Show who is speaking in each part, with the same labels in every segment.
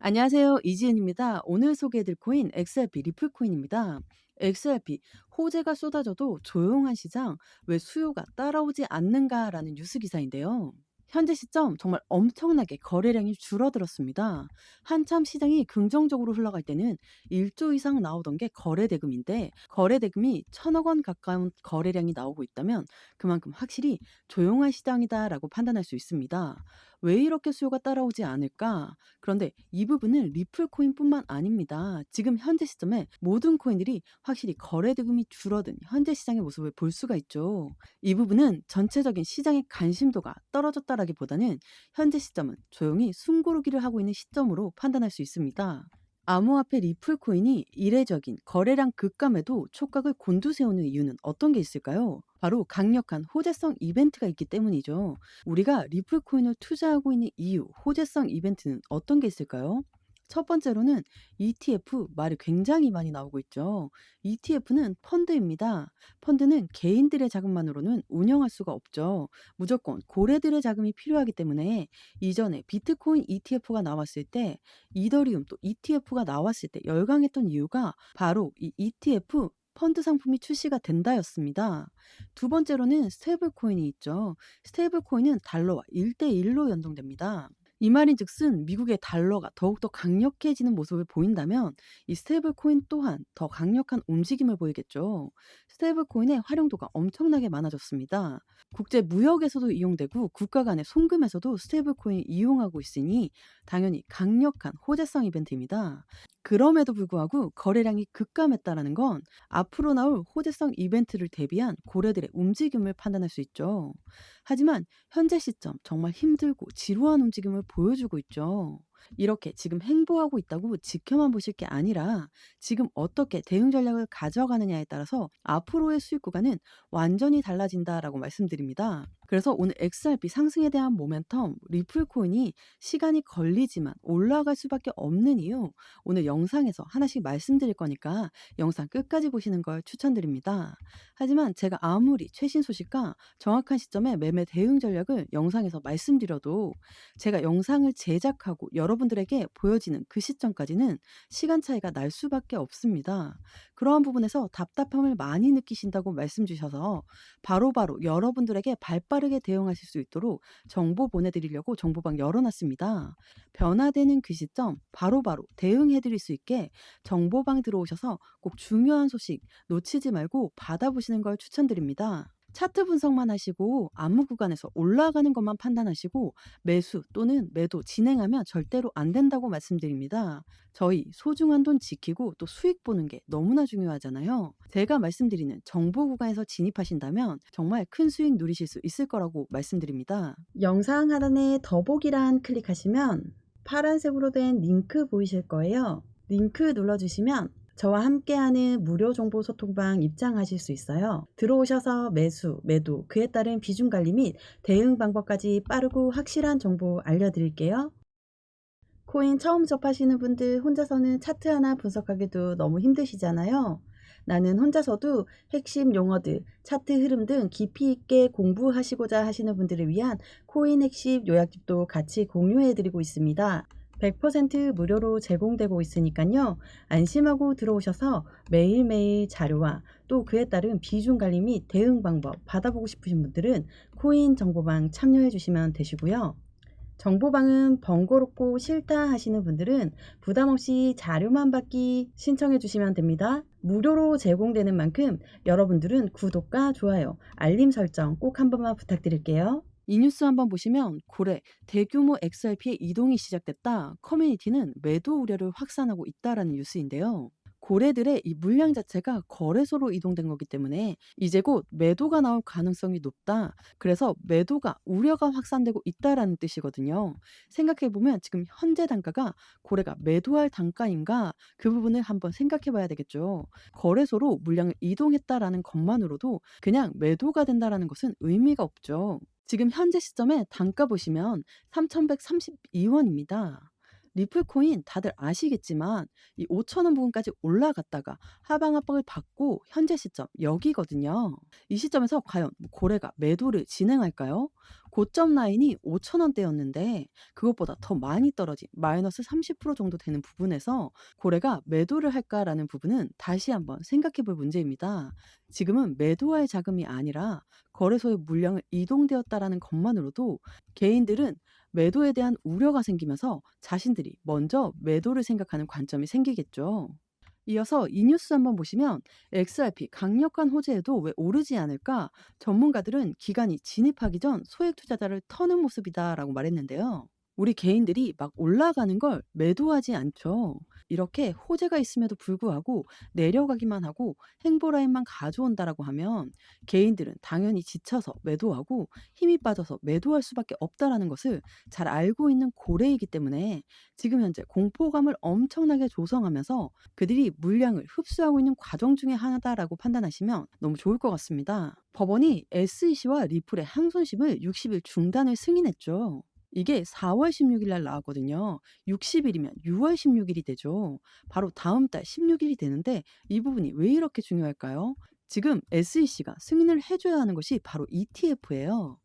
Speaker 1: 안녕하세요. 이지은입니다. 오늘 소개해드릴 코인 XRP 리플 코인입니다. XRP 호재가 쏟아져도 조용한 시장 왜 수요가 따라오지 않는가라는 뉴스 기사인데요. 현재 시점 정말 엄청나게 거래량이 줄어들었습니다. 한참 시장이 긍정적으로 흘러갈 때는 1조 이상 나오던 게 거래대금인데 거래대금이 천억 원 가까운 거래량이 나오고 있다면 그만큼 확실히 조용한 시장이다라고 판단할 수 있습니다. 왜 이렇게 수요가 따라오지 않을까? 그런데 이 부분은 리플 코인뿐만 아닙니다. 지금 현재 시점에 모든 코인들이 확실히 거래 대금이 줄어든 현재 시장의 모습을 볼 수가 있죠. 이 부분은 전체적인 시장의 관심도가 떨어졌다 라기보다는 현재 시점은 조용히 숨고르기를 하고 있는 시점으로 판단할 수 있습니다. 암호화폐 리플 코인이 이례적인 거래량 급감에도 촉각을 곤두세우는 이유는 어떤 게 있을까요? 바로 강력한 호재성 이벤트가 있기 때문이죠. 우리가 리플 코인을 투자하고 있는 이유, 호재성 이벤트는 어떤 게 있을까요? 첫 번째로는 ETF 말이 굉장히 많이 나오고 있죠. ETF는 펀드입니다. 펀드는 개인들의 자금만으로는 운영할 수가 없죠. 무조건 고래들의 자금이 필요하기 때문에 이전에 비트코인 ETF가 나왔을 때 이더리움 또 ETF가 나왔을 때 열광했던 이유가 바로 이 ETF 펀드 상품이 출시가 된다였습니다. 두 번째로는 스테이블 코인이 있죠. 스테이블 코인은 달러와 1대1로 연동됩니다. 이 말인즉슨 미국의 달러가 더욱더 강력해지는 모습을 보인다면 이 스테이블 코인 또한 더 강력한 움직임을 보이겠죠. 스테이블 코인의 활용도가 엄청나게 많아졌습니다. 국제 무역에서도 이용되고 국가 간의 송금에서도 스테이블 코인 이용하고 있으니 당연히 강력한 호재성 이벤트입니다. 그럼에도 불구하고 거래량이 급감했다라는 건 앞으로 나올 호재성 이벤트를 대비한 고래들의 움직임을 판단할 수 있죠. 하지만 현재 시점 정말 힘들고 지루한 움직임을 보여주고 있죠. 이렇게 지금 행보하고 있다고 지켜만 보실 게 아니라 지금 어떻게 대응 전략을 가져가느냐에 따라서 앞으로의 수익 구간은 완전히 달라진다라고 말씀드립니다. 그래서 오늘 XRP 상승에 대한 모멘텀 리플 코인이 시간이 걸리지만 올라갈 수밖에 없는 이유 오늘 영상에서 하나씩 말씀드릴 거니까 영상 끝까지 보시는 걸 추천드립니다. 하지만 제가 아무리 최신 소식과 정확한 시점에 매매 대응 전략을 영상에서 말씀드려도 제가 영상을 제작하고 여러분들에게 보여지는 그 시점까지는 시간 차이가 날 수밖에 없습니다. 그러한 부분에서 답답함을 많이 느끼신다고 말씀 주셔서 바로바로 여러분들에게 발빠 르게 대응하실 수 있도록 정보 보내드리려고 정보방 열어놨습니다. 변화되는 그 시점 바로바로 대응해드릴 수 있게 정보방 들어오셔서 꼭 중요한 소식 놓치지 말고 받아보시는 걸 추천드립니다. 차트 분석만 하시고 암무 구간에서 올라가는 것만 판단하시고 매수 또는 매도 진행하면 절대로 안 된다고 말씀드립니다. 저희 소중한 돈 지키고 또 수익 보는 게 너무나 중요하잖아요. 제가 말씀드리는 정보 구간에서 진입하신다면 정말 큰 수익 누리실 수 있을 거라고 말씀드립니다. 영상 하단에 더보기란 클릭하시면 파란색으로 된 링크 보이실 거예요. 링크 눌러주시면 저와 함께하는 무료 정보 소통방 입장하실 수 있어요. 들어오셔서 매수, 매도, 그에 따른 비중 관리 및 대응 방법까지 빠르고 확실한 정보 알려드릴게요. 코인 처음 접하시는 분들 혼자서는 차트 하나 분석하기도 너무 힘드시잖아요. 나는 혼자서도 핵심 용어들, 차트 흐름 등 깊이 있게 공부하시고자 하시는 분들을 위한 코인 핵심 요약집도 같이 공유해드리고 있습니다. 100% 무료로 제공되고 있으니까요. 안심하고 들어오셔서 매일매일 자료와 또 그에 따른 비중 관리 및 대응 방법 받아보고 싶으신 분들은 코인 정보방 참여해 주시면 되시고요. 정보방은 번거롭고 싫다 하시는 분들은 부담 없이 자료만 받기 신청해 주시면 됩니다. 무료로 제공되는 만큼 여러분들은 구독과 좋아요, 알림 설정 꼭 한 번만 부탁드릴게요. 이 뉴스 한번 보시면 고래 대규모 XRP의 이동이 시작됐다. 커뮤니티는 매도 우려를 확산하고 있다라는 뉴스인데요. 고래들의 이 물량 자체가 거래소로 이동된 거기 때문에 이제 곧 매도가 나올 가능성이 높다. 그래서 매도가 우려가 확산되고 있다라는 뜻이거든요. 생각해 보면 지금 현재 단가가 고래가 매도할 단가인가 그 부분을 한번 생각해 봐야 되겠죠. 거래소로 물량을 이동했다라는 것만으로도 그냥 매도가 된다라는 것은 의미가 없죠. 지금 현재 시점에 단가 보시면 3,132원입니다. 리플 코인 다들 아시겠지만 이 5,000원 부근까지 올라갔다가 하방 압박을 받고 현재 시점 여기거든요. 이 시점에서 과연 뭐 고래가 매도를 진행할까요? 고점 라인이 5,000원대였는데 그것보다 더 많이 떨어진 마이너스 30% 정도 되는 부분에서 고래가 매도를 할까라는 부분은 다시 한번 생각해 볼 문제입니다. 지금은 매도할 자금이 아니라 거래소의 물량을 이동되었다라는 것만으로도 개인들은 매도에 대한 우려가 생기면서 자신들이 먼저 매도를 생각하는 관점이 생기겠죠. 이어서 이 뉴스 한번 보시면 XRP 강력한 호재에도 왜 오르지 않을까? 전문가들은 기간이 진입하기 전 소액 투자자를 터는 모습이다라고 말했는데요. 우리 개인들이 막 올라가는 걸 매도하지 않죠. 이렇게 호재가 있음에도 불구하고 내려가기만 하고 행보 라인만 가져온다라고 하면 개인들은 당연히 지쳐서 매도하고 힘이 빠져서 매도할 수밖에 없다라는 것을 잘 알고 있는 고래이기 때문에 지금 현재 공포감을 엄청나게 조성하면서 그들이 물량을 흡수하고 있는 과정 중에 하나다라고 판단하시면 너무 좋을 것 같습니다. 법원이 SEC와 리플의 항손심을 60일 중단을 승인했죠. 이게 4월 16일 날 나왔거든요. 60일이면 6월 16일이 되죠. 바로 다음 달 16일이 되는데 이 부분이 왜 이렇게 중요할까요? 지금 SEC가 승인을 해줘야 하는 것이 바로 ETF예요.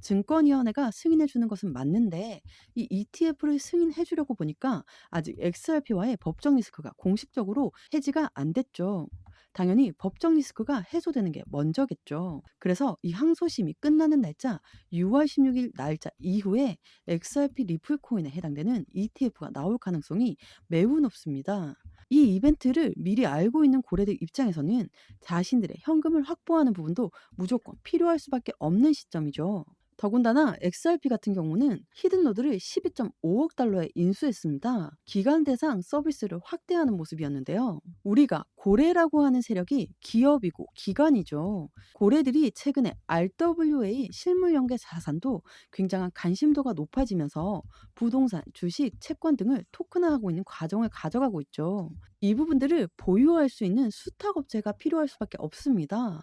Speaker 1: 증권위원회가 승인해 주는 것은 맞는데 이 ETF를 승인해 주려고 보니까 아직 XRP와의 법적 리스크가 공식적으로 해지가 안 됐죠. 당연히 법적 리스크가 해소되는 게 먼저겠죠. 그래서 이 항소심이 끝나는 날짜 6월 16일 날짜 이후에 XRP 리플 코인에 해당되는 ETF가 나올 가능성이 매우 높습니다. 이 이벤트를 미리 알고 있는 고래들 입장에서는 자신들의 현금을 확보하는 부분도 무조건 필요할 수밖에 없는 시점이죠. 더군다나 XRP 같은 경우는 히든 노드를 12.5억 달러에 인수했습니다. 기간 대상 서비스를 확대하는 모습이었는데요. 우리가 고래라고 하는 세력이 기업이고 기관이죠. 고래들이 최근에 RWA 실물 연계 자산도 굉장한 관심도가 높아지면서 부동산, 주식, 채권 등을 토큰화하고 있는 과정을 가져가고 있죠. 이 부분들을 보유할 수 있는 수탁업체가 필요할 수밖에 없습니다.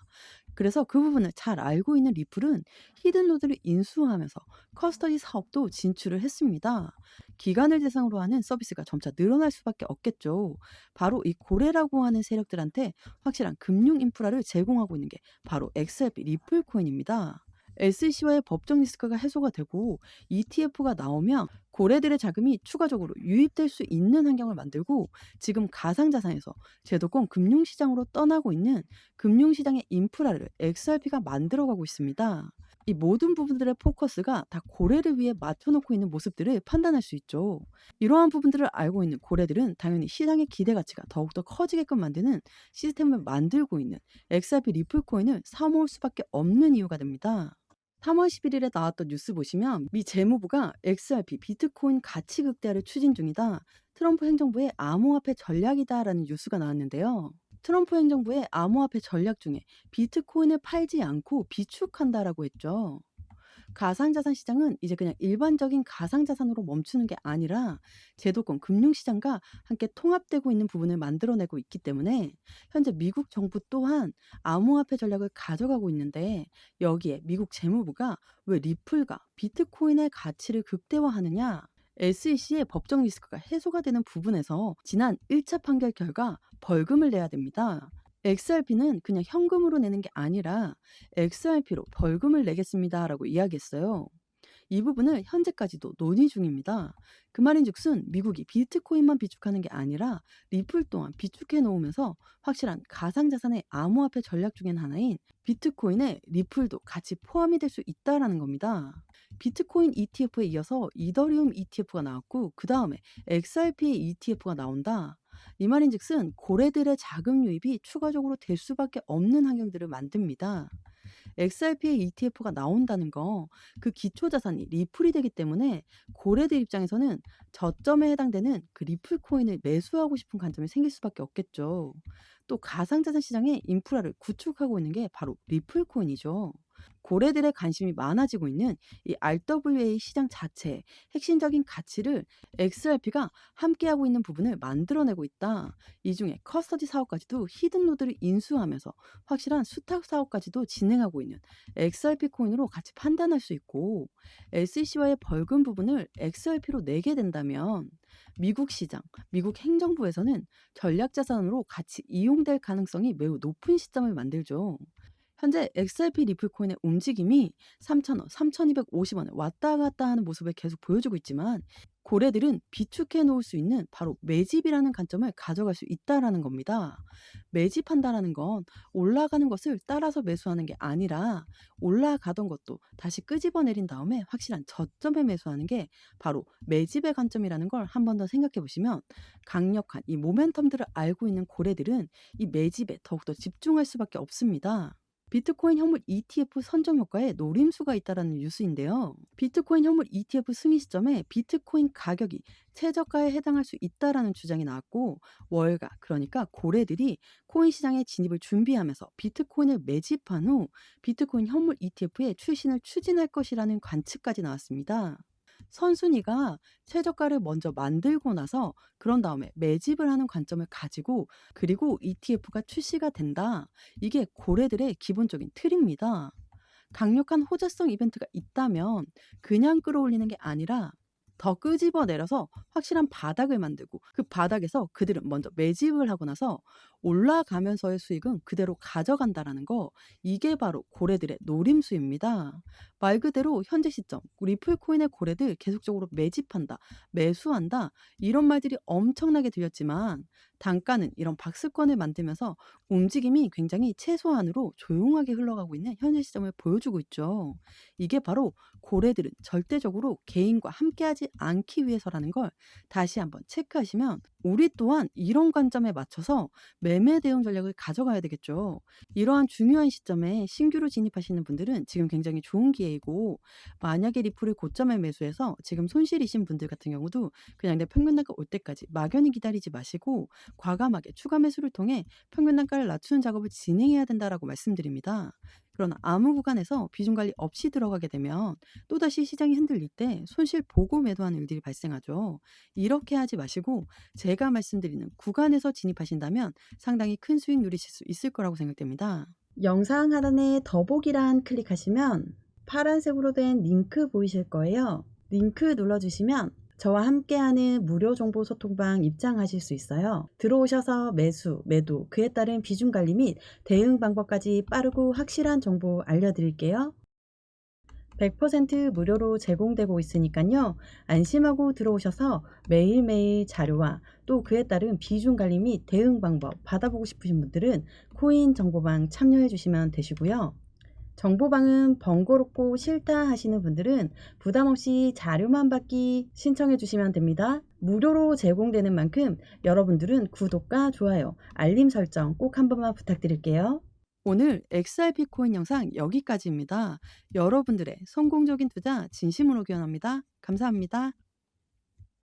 Speaker 1: 그래서 그 부분을 잘 알고 있는 리플은 히든로드를 인수하면서 커스터디 사업도 진출을 했습니다. 기관을 대상으로 하는 서비스가 점차 늘어날 수밖에 없겠죠. 바로 이 고래라고 하는 세력들한테 확실한 금융 인프라를 제공하고 있는 게 바로 XRP 리플 코인입니다. SEC와의 법적 리스크가 해소가 되고 ETF가 나오면 고래들의 자금이 추가적으로 유입될 수 있는 환경을 만들고 지금 가상자산에서 제도권 금융시장으로 떠나고 있는 금융시장의 인프라를 XRP가 만들어가고 있습니다. 이 모든 부분들의 포커스가 다 고래를 위해 맞춰놓고 있는 모습들을 판단할 수 있죠. 이러한 부분들을 알고 있는 고래들은 당연히 시장의 기대 가치가 더욱더 커지게끔 만드는 시스템을 만들고 있는 XRP 리플 코인을 사모을 수밖에 없는 이유가 됩니다. 3월 11일에 나왔던 뉴스 보시면 미 재무부가 XRP 비트코인 가치 극대화를 추진 중이다. 트럼프 행정부의 암호화폐 전략이다라는 뉴스가 나왔는데요. 트럼프 행정부의 암호화폐 전략 중에 비트코인을 팔지 않고 비축한다라고 했죠. 가상자산 시장은 이제 그냥 일반적인 가상자산으로 멈추는 게 아니라 제도권 금융시장과 함께 통합되고 있는 부분을 만들어내고 있기 때문에 현재 미국 정부 또한 암호화폐 전략을 가져가고 있는데 여기에 미국 재무부가 왜 리플과 비트코인의 가치를 극대화하느냐 SEC의 법적 리스크가 해소가 되는 부분에서 지난 1차 판결 결과 벌금을 내야 됩니다. XRP는 그냥 현금으로 내는 게 아니라 XRP로 벌금을 내겠습니다라고 이야기했어요. 이 부분을 현재까지도 논의 중입니다. 그 말인즉슨 미국이 비트코인만 비축하는 게 아니라 리플 또한 비축해 놓으면서 확실한 가상자산의 암호화폐 전략 중엔 하나인 비트코인에 리플도 같이 포함이 될 수 있다라는 겁니다. 비트코인 ETF에 이어서 이더리움 ETF가 나왔고 그 다음에 XRP의 ETF가 나온다. 이 말인즉슨 고래들의 자금 유입이 추가적으로 될 수밖에 없는 환경들을 만듭니다. XRP의 ETF가 나온다는 거, 그 기초 자산이 리플이 되기 때문에 고래들 입장에서는 저점에 해당되는 그 리플 코인을 매수하고 싶은 관점이 생길 수밖에 없겠죠. 또 가상자산 시장의 인프라를 구축하고 있는 게 바로 리플 코인이죠. 고래들의 관심이 많아지고 있는 이 RWA 시장 자체의 핵심적인 가치를 XRP가 함께하고 있는 부분을 만들어내고 있다. 이 중에 커스터디 사업까지도 히든 노드를 인수하면서 확실한 수탁 사업까지도 진행하고 있는 XRP 코인으로 같이 판단할 수 있고 SEC와의 벌금 부분을 XRP로 내게 된다면 미국 시장, 미국 행정부에서는 전략 자산으로 같이 이용될 가능성이 매우 높은 시점을 만들죠. 현재 XRP 리플 코인의 움직임이 3,000원, 3,250원에 왔다 갔다 하는 모습을 계속 보여주고 있지만 고래들은 비축해 놓을 수 있는 바로 매집이라는 관점을 가져갈 수 있다라는 겁니다. 매집한다라는 건 올라가는 것을 따라서 매수하는 게 아니라 올라가던 것도 다시 끄집어내린 다음에 확실한 저점에 매수하는 게 바로 매집의 관점이라는 걸 한 번 더 생각해 보시면 강력한 이 모멘텀들을 알고 있는 고래들은 이 매집에 더욱더 집중할 수밖에 없습니다. 비트코인 현물 ETF 선정 효과에 노림수가 있다라는 뉴스인데요. 비트코인 현물 ETF 승인 시점에 비트코인 가격이 최저가에 해당할 수 있다라는 주장이 나왔고 월가 그러니까 고래들이 코인 시장에 진입을 준비하면서 비트코인을 매집한 후 비트코인 현물 ETF의 출신을 추진할 것이라는 관측까지 나왔습니다. 선순위가 최저가를 먼저 만들고 나서 그런 다음에 매집을 하는 관점을 가지고 그리고 ETF가 출시가 된다. 이게 고래들의 기본적인 틀입니다. 강력한 호재성 이벤트가 있다면 그냥 끌어올리는 게 아니라 더 끄집어 내려서 확실한 바닥을 만들고 그 바닥에서 그들은 먼저 매집을 하고 나서 올라가면서의 수익은 그대로 가져간다라는 거 이게 바로 고래들의 노림수입니다. 말 그대로 현재 시점 리플 코인의 고래들 계속적으로 매집한다, 매수한다 이런 말들이 엄청나게 들렸지만 단가는 이런 박스권을 만들면서 움직임이 굉장히 최소한으로 조용하게 흘러가고 있는 현재 시점을 보여주고 있죠. 이게 바로 고래들은 절대적으로 개인과 함께하지 않기 위해서라는 걸 다시 한번 체크하시면 우리 또한 이런 관점에 맞춰서 매매 대응 전략을 가져가야 되겠죠. 이러한 중요한 시점에 신규로 진입하시는 분들은 지금 굉장히 좋은 기회이고 만약에 리플을 고점에 매수해서 지금 손실이신 분들 같은 경우도 그냥 내 평균 단가 올 때까지 막연히 기다리지 마시고 과감하게 추가 매수를 통해 평균 단가를 낮추는 작업을 진행해야 된다라고 말씀드립니다. 그러나 아무 구간에서 비중 관리 없이 들어가게 되면 또다시 시장이 흔들릴 때 손실 보고 매도하는 일들이 발생하죠. 이렇게 하지 마시고 제가 말씀드리는 구간에서 진입하신다면 상당히 큰 수익 누리실 수 있을 거라고 생각됩니다.
Speaker 2: 영상 하단에 더보기란 클릭하시면 파란색으로 된 링크 보이실 거예요. 링크 눌러주시면 저와 함께하는 무료 정보 소통방 입장하실 수 있어요. 들어오셔서 매수, 매도, 그에 따른 비중 관리 및 대응 방법까지 빠르고 확실한 정보 알려드릴게요. 100% 무료로 제공되고 있으니까요. 안심하고 들어오셔서 매일매일 자료와 또 그에 따른 비중 관리 및 대응 방법 받아보고 싶으신 분들은 코인 정보방 참여해 주시면 되시고요. 정보방은 번거롭고 싫다 하시는 분들은 부담 없이 자료만 받기 신청해 주시면 됩니다. 무료로 제공되는 만큼 여러분들은 구독과 좋아요, 알림 설정 꼭 한 번만 부탁드릴게요.
Speaker 1: 오늘 XRP 코인 영상 여기까지입니다. 여러분들의 성공적인 투자 진심으로 기원합니다. 감사합니다.